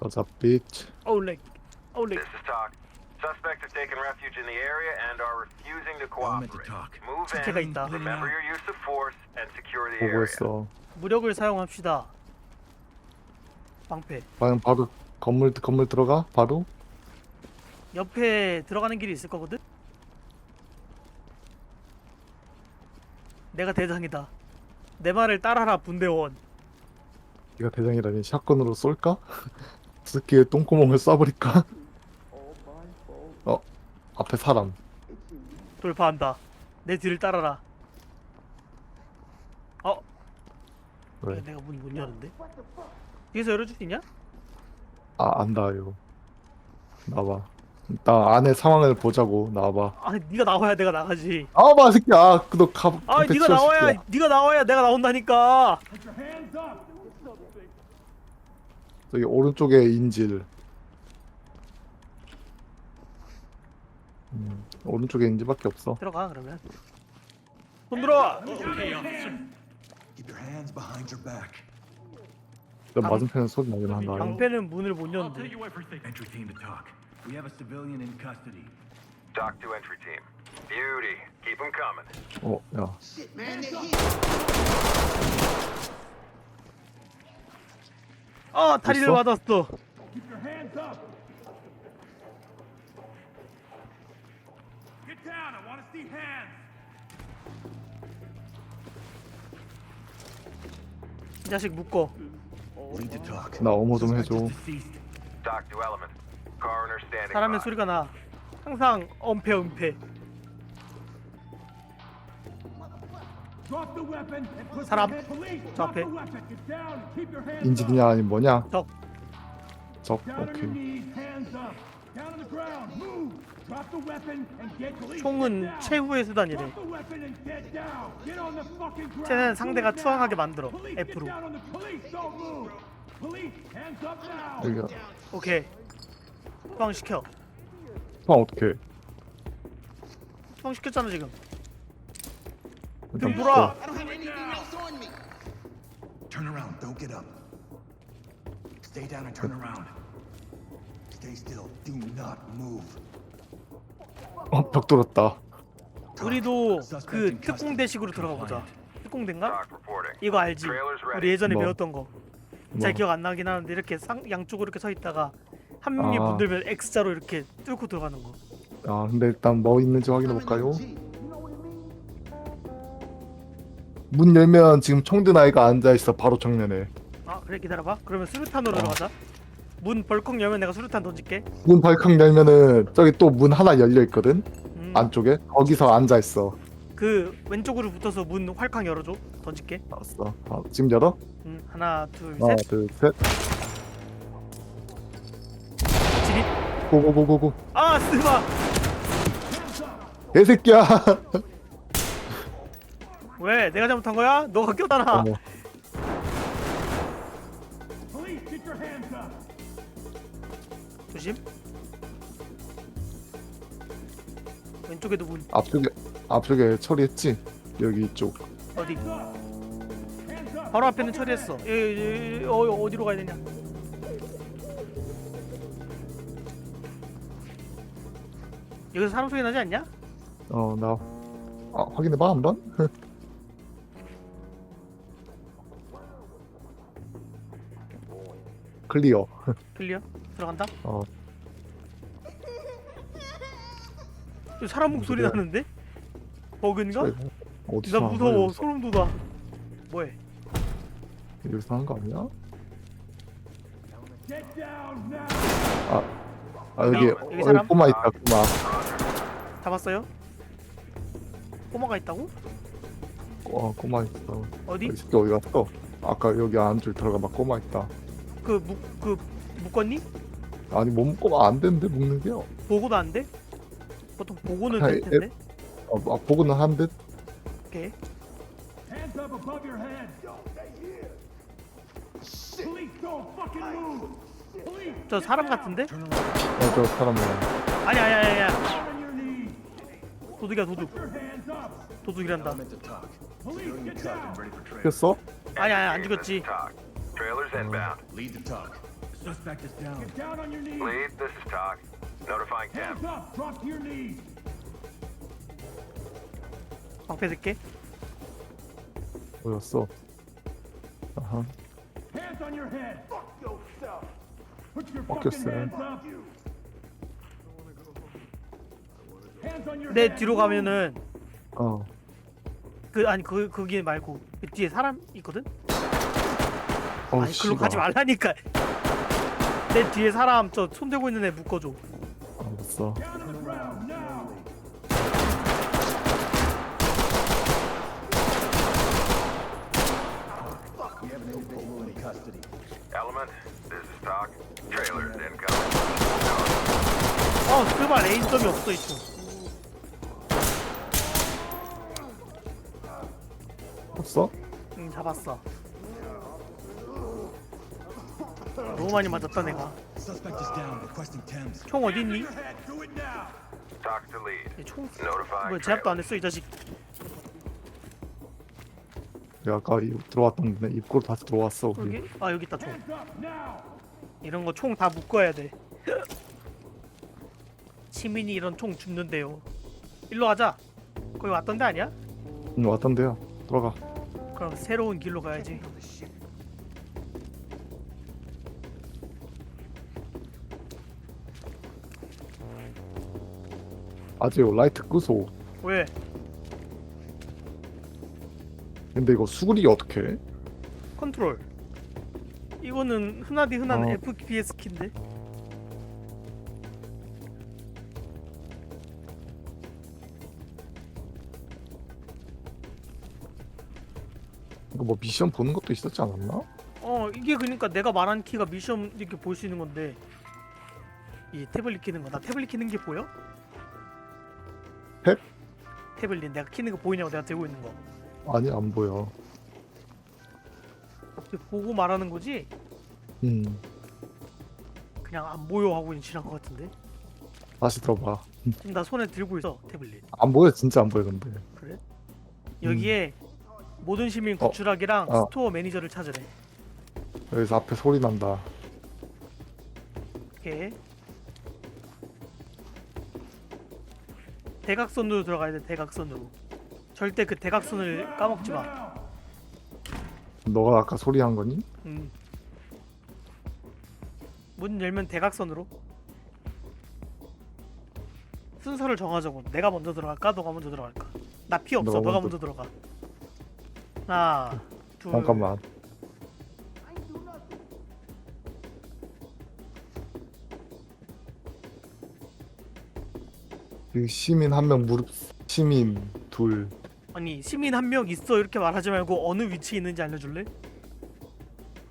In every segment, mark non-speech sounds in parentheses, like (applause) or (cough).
가자 bitch 어울렉 어울렉 This is talk. Suspects have taken refuge in the area and are refusing to cooperate. talk. Move 지체가 in, 있다. remember your use of force, and secure the 보고 area. 있어 무력을 사용합시다 방패 과연 바로 건물 건물 들어가 바로 옆에 들어가는 길이 있을 거거든? 내가 대장이다 내 말을 따라라 분대원 네가 대장이라니 샷건으로 쏠까? 스키에 똥구멍을 쏴버릴까? 어 앞에 사람 돌파한다 내 뒤를 따라라 어? 왜? 왜 내가 문못 여는데? 여기서 열어줄 수 있냐? 아 안다 이거 나와 나 안에 상황을 보자고 나와봐 아 네가 나와야 내가 나가지 아마 새끼야 그너 가아 네가 치워, 나와야 새끼야. 네가 나와야 내가 나온다니까 저기 오른쪽에 인질 음, 오른쪽에 인질밖에 없어 들어가 그러면 손 들어 Keep your hands behind your back. 저 방- 맞은편에 소리 나긴 한다 방패는 문을 못 여는데 Entry team to talk. We have a civilian in custody. Talk to entry team. Beauty. Keep them coming. 어 야 아 다리를? 맞았어! 이 자식 묶어 Lead to talk. 나 어머 좀 해줘 Deceased. Talk to element. Coroner standing 사람의 by. 소리가 나 항상 엄폐 은폐 사람. 저 앞에. 인질이냐 아니 뭐냐 적 적 오케이. 총은. 최후의 수단이래. 쟤는 상대가 투항하게. 만들어, F로. 여기가 오케이 투항 시켜 형 어떻게 투항 시켰잖아 지금 일단 등 돌아 Turn around. Don't get up. Stay down and turn around. Stay still. Do not move. 어벽 뚫었다 우리도 그 특공 대식으로 들어가 보자 특공 대인가? Talk reporting. 이거 알지? 우리 예전에 뭐? 배웠던 거 뭐. 잘 기억 안 나긴 하는데 이렇게 상, 양쪽으로 이렇게 서 있다가 한 명이 아. 문 들면 X자로 이렇게 뚫고 들어가는 거 아 근데 일단 뭐 있는지 확인해 볼까요? 문 열면 지금 총든 아이가 앉아 있어 바로 정면에. 아 그래 기다려봐. 그러면 수류탄으로 어. 들어가자. 문 벌컥 열면 내가 수류탄 던질게. 문 발칵 열면은 저기 또 문 하나 열려 있거든? 음, 안쪽에? 거기서 앉아 있어. 그 왼쪽으로 붙어서 문 활칵 열어줘. 던질게. 알았어. 아, 지금 열어? 음, 하나 둘셋. 하나 둘셋. 진입 고고고고고. 아 스마 개새끼야 (laughs) 왜? 내가 잘못한 거야? 너가 꼈잖아 어머. 조심. 왼쪽에도 문. 앞쪽에 앞쪽에 처리했지? 여기 이쪽. 어디. 바로 앞에는 처리했어. 예, 예, 예, 어, 어디로 가야 되냐? 여기서 사람 소리 나지 않냐? 어나 아, 확인해봐 한번 (laughs) 클리어 클리어 들어간다 어 사람 목소리 그래. 나는데? 버그인가? 어디서 나한 무서워 소름 돋아 뭐해 여기서 한거 아니야? Now. 아 여기 여기 여기 사람? 꼬마 있다 꼬마 잡았어요? 꼬마가 있다고? 어 꼬마 있어 어디? 이 새끼 어디 갔어? 아까 여기 안쪽 들어가 막 꼬마 있다 그 묵, 그 묶었니? 아니 몸 꼬마 안 되는데 묶는 게 어, 보고도 안 돼? 보통 보고는 될 텐데 아, 보고는 한 듯 오케이 Hands up above your head. Don't stay here. Police, don't fucking move. Police, 저 사람 같은데? 어, 저 사람이야 아니 아니 아니 아니 down on your knees. 도둑이야 도둑 Your hands up. 도둑이란다. Police, get down. 죽였어? 아니 아니 안 죽였지. Trailers inbound. Lead to talk. Suspect is down. Get down on your knees. Lead, this is Talk. Notifying Hands Temp. up. Drop to your knees. 방패 들게 보였어. 아하. Hands on your head. Fuck yourself. Put your Fuck fucking yourself. hands up. Hands on your 내 head. 뒤로 가면은 어. 그 아니 그 거기 말고 그 뒤에 사람 있거든 어, 아니 글로 씨발. 가지 말라니까 내 뒤에 사람 저 손 들고 있는 애 묶어줘 알았어. Element, this is. 어 그발 레인점이 없어 이쪽 없어? 응 잡았어 너무 많이 맞았다 내가. 총 어디 있니? Head. Do it now. Talk to lead. 얘총 뭐야 제압도 안 trailers. 했어 이 자식 내가 아까 이- 들어왔던 데 입구로 다시 들어왔어. 우리. 여기? 아 여기 있다 총. 이런 거 총 다 묶어야 돼 (laughs) 시민이 이런 총 줍는데요 일로 가자 거기 왔던 데 아니야? 응, 왔던데요. 들어가. 그럼 새로운 길로 가야지 아직 라이트 끄소. 왜? 근데 이거 수그리기 어떻게 해? 컨트롤 이거는 흔하디 흔한 어. FPS 키인데 이거 뭐 미션 보는 것도 있었지 않았나? 어 이게 그러니까 내가 말한 키가 미션 이렇게 볼 수 있는 건데 이 태블릿 키는 거나 태블릿 키는 게 보여? 탭? 태블릿 내가 키는 거 보이냐고 내가 들고 있는 거 아니 안 보여. 보고 말하는 거지? 음. 그냥 안 보여 하고 지난 것 같은데 다시 들어봐. 지금 나 손에 들고 있어 태블릿 안 보여 진짜 안 보여 근데. 그래? 여기에 모든 시민 어. 구출하기랑 어. 스토어 매니저를 찾으래 여기서 앞에 소리 난다. 이렇게 대각선으로 들어가야 돼 대각선으로 절대 그 대각선을 까먹지 마. 너가 아까 소리 한 거니? 음. 문 열면 대각선으로 순서를 정하자고 내가 먼저 들어갈까 너가 먼저 들어갈까 나 피 없어 너가 너가 먼저. 먼저 들어가 하나 둘 잠깐만. 그 시민 한 명 무릎 시민 둘 아니 시민 한 명 있어 이렇게 말하지 말고 어느 위치에 있는지 알려줄래?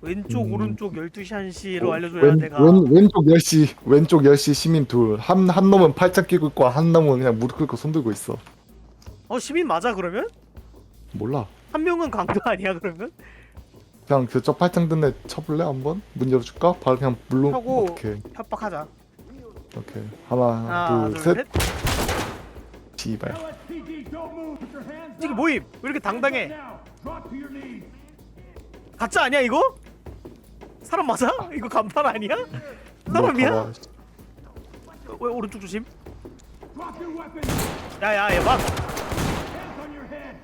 왼쪽 음. 오른쪽 12시 1시로 어, 알려줘야 왼, 내가 왼, 왼쪽 10시 왼쪽 10시 시민 둘한 한 놈은 팔짱 끼고 있고 한 놈은 그냥 무릎 꿇고 손 들고 있어 어 시민 맞아 그러면? 몰라 한 명은 강도 아니야 그러면? 그냥 그저 팔짱 든 애 쳐볼래 한번? 문 열어줄까? 바로 그냥 물론 하고 오케이 협박하자 오케이 하나, 하나 둘셋 씨발 이게. 모임 왜 이렇게 당당해. 가짜 아니야 이거? 사람 맞아? 이거 간판 아니야? 너 사람이야? 가봐. 왜 오른쪽 조심 Drop your weapon. 야야야 막 Hands on your head.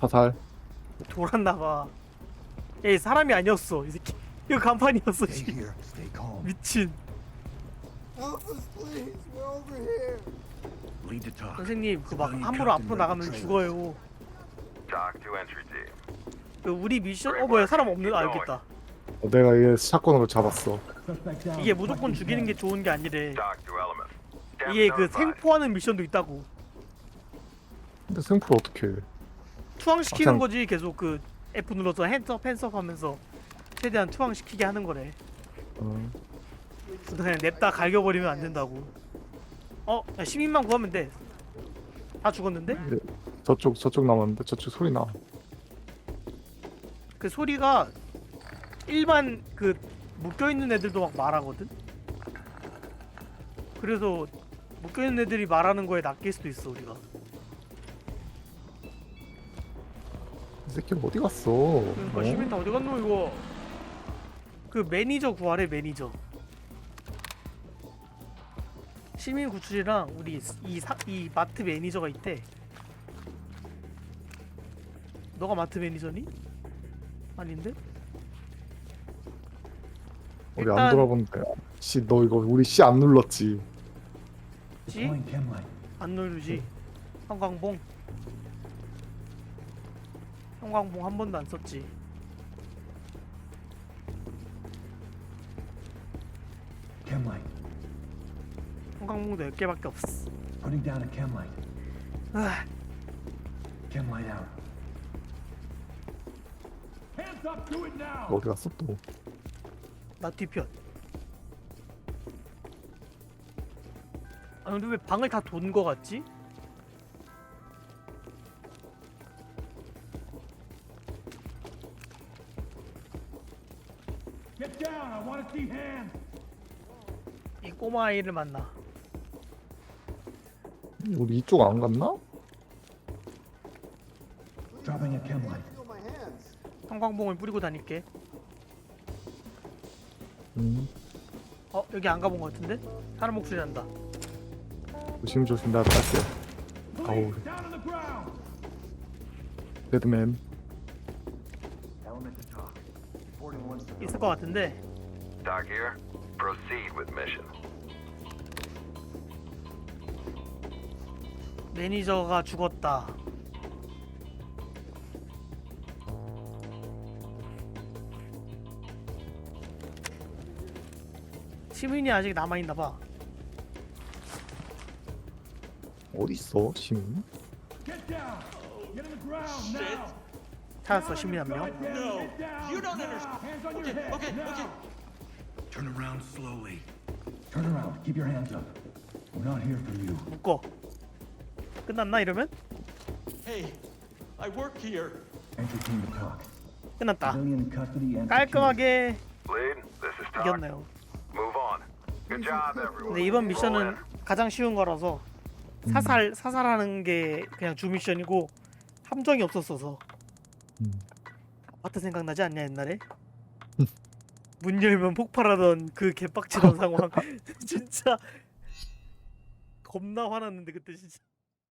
사살 돌았나봐 야이 사람이 아니었어 이 새끼 이거 간판이었어 씨. 미친. 선생님 그 막 함부로 앞으로 나가면. 죽어요 Talk to entry team. 그 우리 미션 어 뭐야 사람 없는 아 여기 있다 어, 내가 얘 샷건으로 잡았어. 이게 무조건 죽이는 게 좋은 게 아니래 Talk to element. Temp 이게 그 notified. 생포하는 미션도 있다고 근데 생풀 어떻게 해 투항시키는 그냥- 거지 계속 그 F 눌러서 핸드업 핸드업 하면서 최대한 투항시키게 하는 거래 어. 그냥 냅다 갈겨버리면 안 된다고 어? 야, 시민만 구하면 돼다 죽었는데? 저쪽 저쪽 남았는데 저쪽 소리 나 그 소리가 일반 그 묶여있는 애들도 막 말하거든? 그래서 묶여있는 애들이 말하는 거에 낚일 수도 있어 우리가 이 새끼 어디 갔어 그러니까 어? 시민 다 어디 갔노 이거 그 매니저 구하래 매니저 시민 구출이랑 우리 이, 사, 이 마트 매니저가 있대 너가 마트 매니저니? 아닌데? 우리 일단- 안 돌아본대. 씨, 너 이거 우리 C 안 눌렀지? 지? 안 누르지 형광봉 형광봉 한 번도 안 썼지 light. 형광봉도 10개밖에 없어 Putting down a chem light. 아, Chem light out. Hands up, do it now! 어디 갔어 또? 나 뒤편 아 근데 왜 방을 다 돈 거 같지? Get down, I want to see hands! 이 꼬마 아이를 만나 우리 이쪽 안 갔나? Dropping a chem light. 형광봉을 뿌리고 다닐게 음, 어 여기 안 가본 거 같은데? 사람 목소리 난다 조심 조심 나 갈게. 아우, Police, down on the ground! 레드맨. Element to talk. 있을 것 같은데 Doc here. Proceed with mission. 매니저가 죽었다 시민이 아직 남아 있나 봐 어디 있어 시민? Get down! Get on the ground now! 찾았어 시민 한 명 No! You don't understand! Hands on your head! Okay, now. okay. Turn around slowly. Turn around. Keep your hands up. We're not here for you. 묶어 끝났나 이러면? Hey, I work here. Talk. 끝났다 Civilian in custody and 깔끔하게 Lead, this is Doc. 이겼네요 Move on. Good job, everyone. 근데 이번 미션은. 가장 쉬운 거라서 사살 사살하는 게 그냥 주 미션이고 함정이 없었어서 음. 아파트 생각나지 않냐 옛날에 문 열면 폭발하던 그 개빡치던 상황 (laughs) (laughs) 진짜 겁나 화났는데 그때 진짜